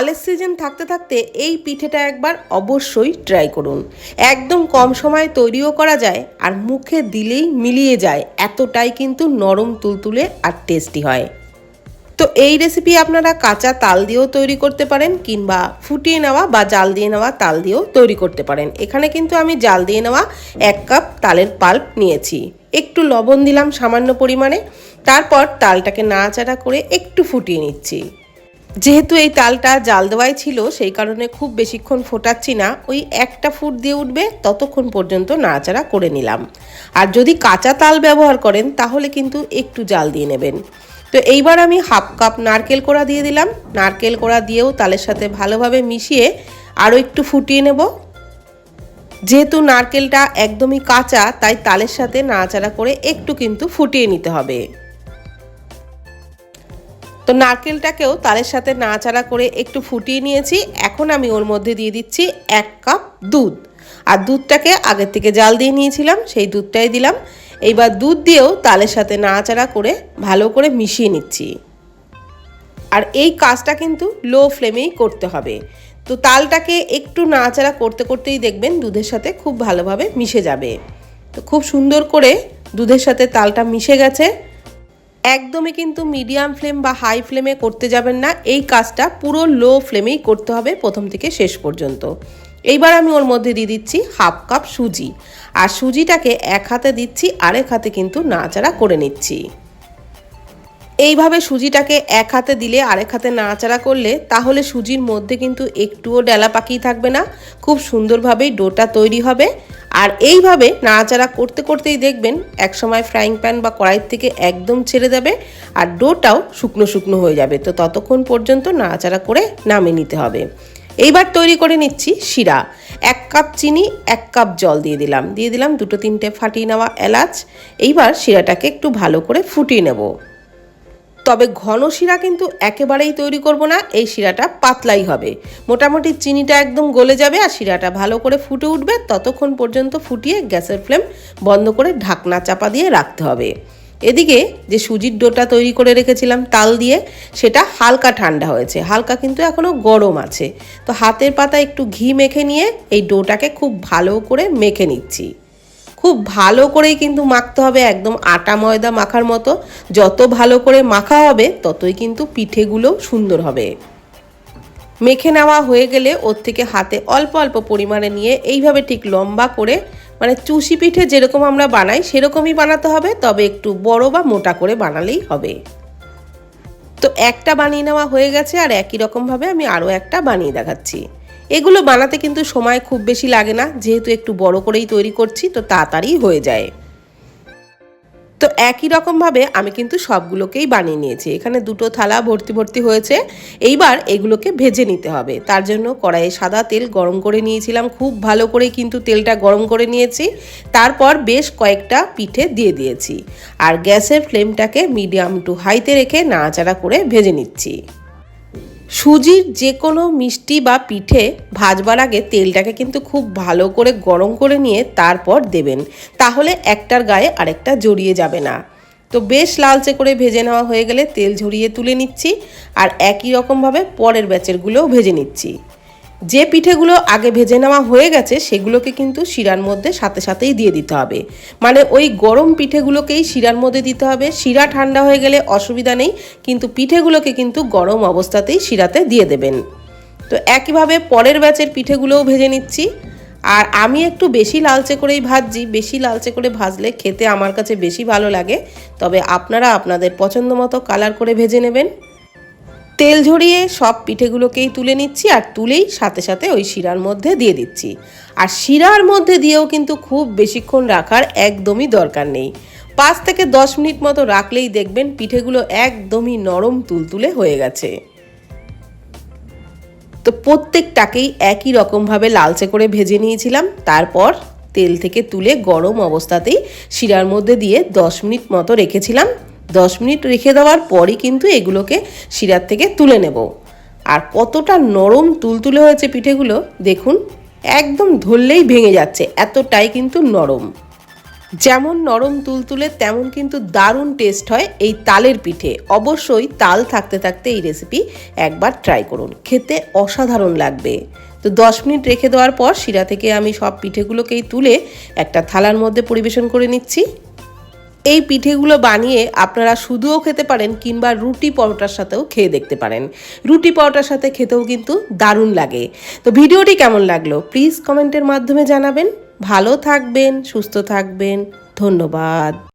তালের সিজন থাকতে থাকতে এই পিঠেটা একবার অবশ্যই ট্রাই করুন। একদম কম সময়ে তৈরিও করা যায় আর মুখে দিলেই মিলিয়ে যায়, এতটাই কিন্তু নরম তুলতুলে আর টেস্টি হয়। তো এই রেসিপি আপনারা কাঁচা তাল দিয়েও তৈরি করতে পারেন কিংবা ফুটিয়ে নেওয়া বা জাল দিয়ে নেওয়া তাল দিয়েও তৈরি করতে পারেন। এখানে কিন্তু আমি জাল দিয়ে নেওয়া এক কাপ তালের পাল্প নিয়েছি। একটু লবণ দিলাম সামান্য পরিমাণে, তারপর তালটাকে নাড়াচাড়া করে একটু ফুটিয়ে নিচ্ছি। যেহেতু এই তালটা জাল দেওয়াই ছিল, সেই কারণে খুব বেশিক্ষণ ফোটাচ্ছি না। ওই একটা ফুট দিয়ে উঠবে, ততক্ষণ পর্যন্ত নাড়াচাড়া করে নিলাম। আর যদি কাঁচা তাল ব্যবহার করেন, তাহলে কিন্তু একটু জাল দিয়ে নেবেন। তো এইবার আমি হাফ কাপ নারকেল কোড়া দিয়ে দিলাম। নারকেল কোড়া দিয়েও তালের সাথে ভালোভাবে মিশিয়ে আরও একটু ফুটিয়ে নেব। যেহেতু নারকেলটা একদমই কাঁচা, তাই তালের সাথে নাড়াচাড়া করে একটু কিন্তু ফুটিয়ে নিতে হবে। তো নারকেলটাকেও তালের সাথে নাড়াচাড়া করে একটু ফুটিয়ে নিয়েছি। এখন আমি ওর মধ্যে দিয়ে দিচ্ছি এক কাপ দুধ। আর দুধটাকে আগের থেকে জাল দিয়ে নিয়েছিলাম, সেই দুধটাই দিলাম। এইবার দুধ দিয়েও তালের সাথে নাড়াচাড়া করে ভালো করে মিশিয়ে নিচ্ছি। আর এই কাজটা কিন্তু লো ফ্লেমেই করতে হবে। তো তালটাকে একটু নাড়াচাড়া করতে করতেই দেখবেন দুধের সাথে খুব ভালোভাবে মিশে যাবে। তো খুব সুন্দর করে দুধের সাথে তালটা মিশে গেছে। একদমই কিন্তু মিডিয়াম ফ্লেম বা হাই ফ্লেমে করতে যাবেন না। এই কাজটা পুরো লো ফ্লেমেই করতে হবে প্রথম থেকে শেষ পর্যন্ত। এইবার আমি ওর মধ্যে দিয়ে দিচ্ছি হাফ কাপ সুজি। আর সুজিটাকে এক হাতে দিচ্ছি, আরেক হাতে কিন্তু নাচাড়া করে নিচ্ছি। এইভাবে সুজিটাকে এক হাতে দিলে আরেক হাতে নাড়াচাড়া করলে তাহলে সুজির মধ্যে কিন্তু একটুও ডেলা পাকিয়ে থাকবে না, খুব সুন্দরভাবেই ডোটা তৈরি হবে। আর এইভাবে নাড়াচাড়া করতে করতেই দেখবেন একসময় ফ্রাইং প্যান বা কড়াইয়ের থেকে একদম ছেড়ে দেবে আর ডোটাও শুকনো শুকনো হয়ে যাবে। তো ততক্ষণ পর্যন্ত নাড়াচাড়া করে নামিয়ে নিতে হবে। এইবার তৈরি করে নিচ্ছি শিরা। এক কাপ চিনি, এক কাপ জল দিয়ে দিলাম। দিয়ে দিলাম দুটো তিনটে ফাটিয়ে নেওয়া এলাচ। এইবার শিরাটাকে একটু ভালো করে ফুটিয়ে নেব। তবে ঘন শিরা কিন্তু একেবারেই তৈরি করব না, এই শিরাটা পাতলাই হবে। মোটামুটি চিনিটা একদম গলে যাবে আর শিরাটা ভালো করে ফুটে উঠবে, ততক্ষণ পর্যন্ত ফুটিয়ে গ্যাসের ফ্লেম বন্ধ করে ঢাকনা চাপা দিয়ে রাখতে হবে। এদিকে যে সুজির ডোটা তৈরি করে রেখেছিলাম তাল দিয়ে, সেটা হালকা ঠান্ডা হয়েছে, হালকা কিন্তু এখনও গরম আছে। তো হাতের পাতা একটু ঘি মেখে নিয়ে এই ডোটাকে খুব ভালো করে মেখে নিচ্ছি। খুব ভালো করেই কিন্তু মাখতে হবে, একদম আটা ময়দা মাখার মতো। যত ভালো করে মাখা হবে, ততই কিন্তু পিঠেগুলো সুন্দর হবে। মেখে নেওয়া হয়ে গেলে ওর থেকে হাতে অল্প অল্প পরিমাণে নিয়ে এইভাবে ঠিক লম্বা করে মানে চুষি পিঠে যেরকম আমরা বানাই, সেরকমই বানাতে হবে, তবে একটু বড় বা মোটা করে বানালেই হবে। তো একটা বানিয়ে নেওয়া হয়ে গেছে, আর একই রকমভাবে আমি আরও একটা বানিয়ে দেখাচ্ছি। এগুলো বানাতে কিন্তু সময় খুব বেশি লাগে না, যেহেতু একটু বড় করেই তৈরি করছি, তো তাড়াতাড়ি হয়ে যায়। তো একই রকমভাবে আমি কিন্তু সবগুলোকেই বানিয়ে নিয়েছি। এখানে দুটো থালা ভর্তি ভর্তি হয়েছে। এইবার এগুলোকে ভেজে নিতে হবে। তার জন্য কড়াইয়ে সাদা তেল গরম করে নিয়েছিলাম। খুব ভালো করে কিন্তু তেলটা গরম করে নিয়েছি। তারপর বেশ কয়েকটা পিঠে দিয়ে দিয়েছি। আর গ্যাসের ফ্লেমটাকে মিডিয়াম টু হাইতে রেখে নাড়াচাড়া করে ভেজে নিচ্ছি। সুজির যে কোনো মিষ্টি বা পিঠে ভাজবার আগে তেলটাকে কিন্তু খুব ভালো করে গরম করে নিয়ে তারপর দেবেন। তাহলে একটার গায়ে আরেকটা জড়িয়ে যাবে না। তো বেশ লালচে করে ভেজে নেওয়া হয়ে গেলে তেল ঝরিয়ে তুলে নিচ্ছি আর একই রকমভাবে পরের ব্যাচেরগুলোও ভেজে নিচ্ছি। যে পিঠেগুলো আগে ভেজে নেওয়া হয়ে গেছে, সেগুলোকে কিন্তু শিরার মধ্যে সাথে সাথেই দিয়ে দিতে হবে। মানে ওই গরম পিঠেগুলোকেই শিরার মধ্যে দিতে হবে। শিরা ঠান্ডা হয়ে গেলে অসুবিধা নেই, কিন্তু পিঠেগুলোকে কিন্তু গরম অবস্থাতেই শিরাতে দিয়ে দেবেন। তো একইভাবে পরের ব্যাচের পিঠেগুলোও ভেজে নিচ্ছি। আর আমি একটু বেশি লালচে করেই ভাজছি। বেশি লালচে করে ভাজলে খেতে আমার কাছে বেশি ভালো লাগে। তবে আপনারা আপনাদের পছন্দ মতো কালার করে ভেজে নেবেন। তেল ঝরিয়ে সব পিঠেগুলোকেই তুলে নিচ্ছি আর তুলেই সাথে সাথে ওই শিরার মধ্যে দিয়ে দিচ্ছি। আর শিরার মধ্যে দিয়েও কিন্তু খুব বেশিক্ষণ রাখার একদমই দরকার নেই। পাঁচ থেকে দশ মিনিট মতো রাখলেই দেখবেন পিঠেগুলো একদমই নরম তুলতুলে হয়ে গেছে। তো প্রত্যেকটাকেই একই রকমভাবে লালচে করে ভেজে নিয়েছিলাম। তারপর তেল থেকে তুলে গরম অবস্থাতেই শিরার মধ্যে দিয়ে দশ মিনিট মতো রেখেছিলাম। দশ মিনিট রেখে দেওয়ার পরই কিন্তু এগুলোকে শিরার থেকে তুলে নেব। আর কতটা নরম তুলতুলে হয়েছে পিঠেগুলো দেখুন, একদম ধরলেই ভেঙে যাচ্ছে, এতটাই কিন্তু নরম। যেমন নরম তুলতুলে, তেমন কিন্তু দারুণ টেস্ট হয় এই তালের পিঠে। অবশ্যই তাল থাকতে থাকতে এই রেসিপি একবার ট্রাই করুন, খেতে অসাধারণ লাগবে। তো দশ মিনিট রেখে দেওয়ার পর শিরা থেকে আমি সব পিঠেগুলোকেই তুলে একটা থালার মধ্যে পরিবেশন করে নিচ্ছি। এই পিঠেগুলো বানিয়ে আপনারা শুধুও খেতে পারেন কিংবা রুটি পরোটার সাথেও খেয়ে দেখতে পারেন। রুটি পরোটার সাথে খেতেও কিন্তু দারুণ লাগে। তো ভিডিওটি কেমন লাগল? প্লিজ কমেন্টের মাধ্যমে জানাবেন। ভালো থাকবেন, সুস্থ থাকবেন। ধন্যবাদ।